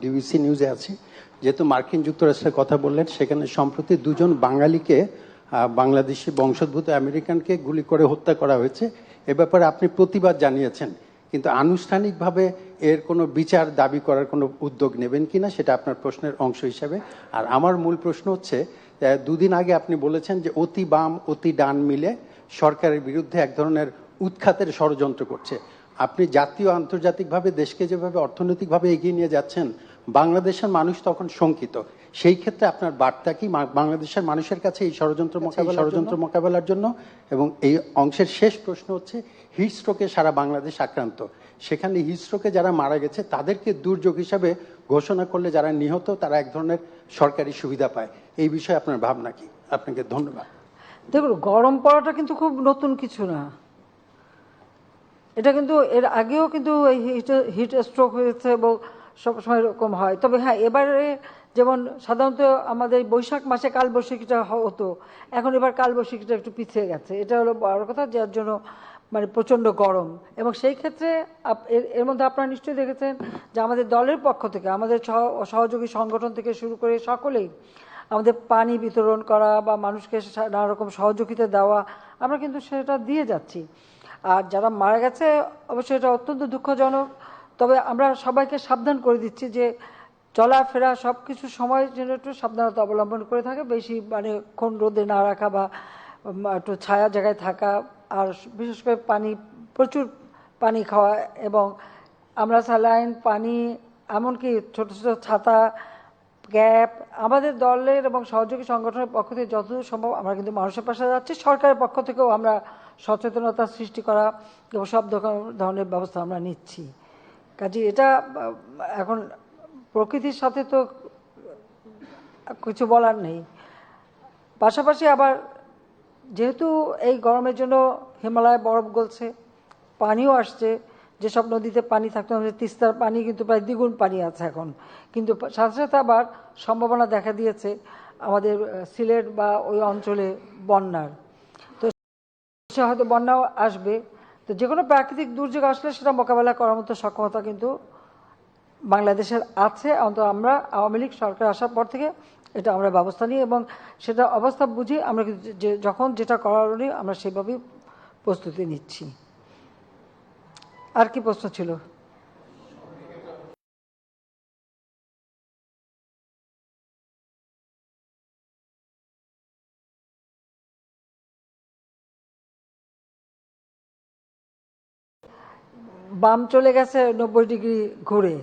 DBC নিউজে আছি। যেহেতু মার্কিন যুক্তরাষ্ট্রের কথা বললেন, সেখানে সম্প্রতি দুজন বাঙালিকে বাংলাদেশি বংশোদ্ভূত আমেরিকানকে গুলি করে হত্যা করা হয়েছে। এ ব্যাপারে আপনি প্রতিবাদ জানিয়েছেন, কিন্তু আনুষ্ঠানিকভাবে এর কোনো বিচার দাবি করার কোনো উদ্যোগ নেবেন কিনা সেটা আপনার প্রশ্নের অংশ হিসাবে। আর আমার মূল প্রশ্ন হচ্ছে দুদিন আগে আপনি বলেছেন যে অতি বাম, অতি ডান মিলে সরকারের বিরুদ্ধে এক ধরনের উৎখাতের ষড়যন্ত্র করছে। আপনি জাতীয় আন্তর্জাতিকভাবে দেশকে যেভাবে অর্থনৈতিকভাবে এগিয়ে নিয়ে যাচ্ছেন বাংলাদেশের মানুষ তখন শঙ্কিত। সেই ক্ষেত্রে আপনার বার্তা কি বাংলাদেশের মানুষের কাছে এই ষড়যন্ত্র মোকাবেলা ষড়যন্ত্র মোকাবেলার জন্য? এবং এই অংশের শেষ প্রশ্ন হচ্ছে হিট স্ট্রোকে সারা বাংলাদেশ আক্রান্ত। সেখানে হিট স্ট্রোকে যারা মারা গেছে তাদেরকে দুর্যোগ হিসাবে ঘোষণা করলে যারা নিহত তারা এক ধরনের সরকারি সুবিধা পায়। এই বিষয়ে আপনার ভাবনা কি? আপনাকে ধন্যবাদ। দেখুন গরম পড়াটা কিন্তু খুব নতুন কিছু না। এটা কিন্তু এর আগেও কিন্তু এই হিট স্ট্রোক হয়েছে এবং সবসময় এরকম হয়। তবে হ্যাঁ এবারে যেমন সাধারণত আমাদের বৈশাখ মাসে কালবৈশাখীটা হতো, এখন এবার কালবৈশাখীটা একটু পিছিয়ে গেছে। এটা হলো বড় কথা, যার জন্য মানে প্রচণ্ড গরম। এবং সেই ক্ষেত্রে এর- মধ্যে আপনারা নিশ্চয়ই দেখেছেন যে আমাদের দলের পক্ষ থেকে, আমাদের সহ- সহযোগী সংগঠন থেকে শুরু করে সকলেই আমাদের পানি বিতরণ করা বা মানুষকে নানা রকম সহযোগিতা দেওয়া আমরা কিন্তু সেটা দিয়ে যাচ্ছি। আর যারা মারা গেছে, অবশ্যই এটা অত্যন্ত দুঃখজনক। তবে আমরা সবাইকে সাবধান করে দিচ্ছি যে চলাফেরা সব কিছু সময় যেন একটু সাবধানতা অবলম্বন করে থাকে, বেশি মানে ক্ষণ রোদে না রাখা বা একটু ছায়া জায়গায় থাকা, আর বিশেষ করে পানি, প্রচুর পানি খাওয়া এবং আমরা স্যালাইন পানি, এমনকি ছোট ছোট ছাতা গ্যাপ। আমাদের দলের এবং সহযোগী সংগঠনের পক্ষ থেকে যতদূর সম্ভব আমরা কিন্তু মানুষের পাশে যাচ্ছি। সরকারের পক্ষ থেকেও আমরা সচেতনতা সৃষ্টি করা এবং সব ধরনের- ব্যবস্থা আমরা নিচ্ছি। কাজে, এটা এখন প্রকৃতির সাথে তো কিছু বলার নেই। পাশাপাশি আবার যেহেতু এই গরমের জন্য হিমালয় বরফ গলছে, পানিও আসছে যেসব নদীতে পানি থাকতো তিস্তার পানি কিন্তু প্রায় দ্বিগুণ পানি আছে এখন। কিন্তু সাথে সাথে আবার সম্ভাবনা দেখা দিয়েছে আমাদের সিলেট বা ওই অঞ্চলে বন্যার। তো সে হয়তো বন্যাও আসবে। তো যে কোনো প্রাকৃতিক দুর্যোগ আসলে সেটা মোকাবেলা করার মতো সক্ষমতা কিন্তু বাংলাদেশের আছে। অন্তত আমরা আওয়ামী লীগ সরকার আসার পর থেকে এটা আমরা ব্যবস্থা নিই এবং সেটা অবস্থা বুঝি আমরা যখন যেটা করার আমরা সেভাবেই প্রস্তুতি নিচ্ছি। আর কি প্রশ্ন ছিল? বাম চলে গেছে নব্বই ডিগ্রি ঘুরে।